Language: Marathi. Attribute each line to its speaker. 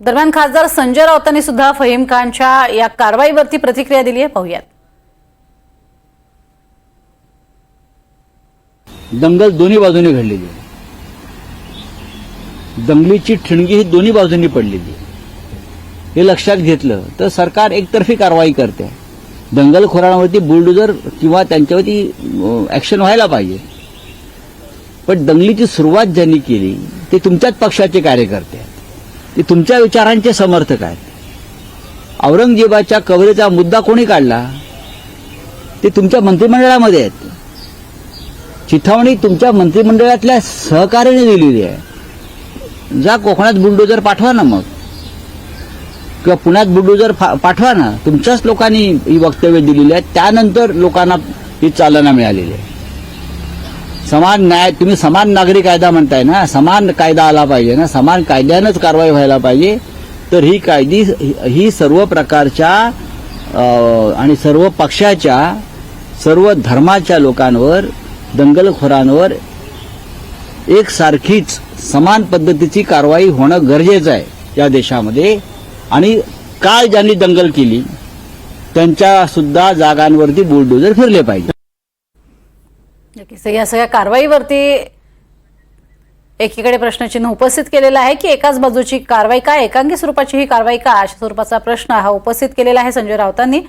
Speaker 1: दरम्यान खासदार संजय राऊतांनी सुद्धा फहीम खानच्या या कारवाईवरती प्रतिक्रिया दिली आहे. पाहूयात.
Speaker 2: दंगल दोन्ही बाजूने घडलेली आहे. दंगलीची ठिणगी ही दोन्ही बाजूंनी पडलेली हे लक्षात घेतलं तर सरकार एकतर्फी कारवाई करते. दंगलखोरांवरती बुलडोजर किंवा त्यांच्यावरती ऍक्शन व्हायला पाहिजे. पण दंगलीची सुरुवात ज्यांनी केली ते तुमच्याच पक्षाचे कार्यकर्ते. ते तुमच्या विचारांचे समर्थक आहेत. औरंगजेबाच्या कबरेचा मुद्दा कोणी काढला? ते तुमच्या मंत्रिमंडळामध्ये आहेत. चिथावणी तुमच्या मंत्रिमंडळातल्या सहकार्याने दिलेली आहे. जा कोकणात बुलडोजर पाठवा ना मग. किंवा पुण्यात बुलडोजर फा- पाठवा ना. तुमच्याच लोकांनी ही वक्तव्य दिलेली आहेत त्यानंतर लोकांना ही चालना मिळालेली आहे. समान न्याय तुम्ही समान नागरी कायदा म्हणताय ना समान कायदा आला पाहिजे ना समान कायद्यानंच कारवाई व्हायला पाहिजे तर ही कायदी ही सर्व प्रकारच्या आणि सर्व पक्षाच्या सर्व धर्माच्या लोकांवर दंगलखोरांवर एकसारखीच समान पद्धतीची कारवाई होणं गरजेचं आहे या देशामध्ये. आणि काल ज्यांनी दंगल केली त्यांच्या सुद्धा जागांवरती बुलडोजर फिरले पाहिजे.
Speaker 1: नक्कीच या सगळ्या कारवाईवरती एकीकडे प्रश्नचिन्ह उपस्थित केलेलं आहे की एकाच बाजूची कारवाई का एकांगी स्वरूपाची ही कारवाई का अशा स्वरूपाचा प्रश्न हा उपस्थित केलेला आहे संजय राऊतांनी.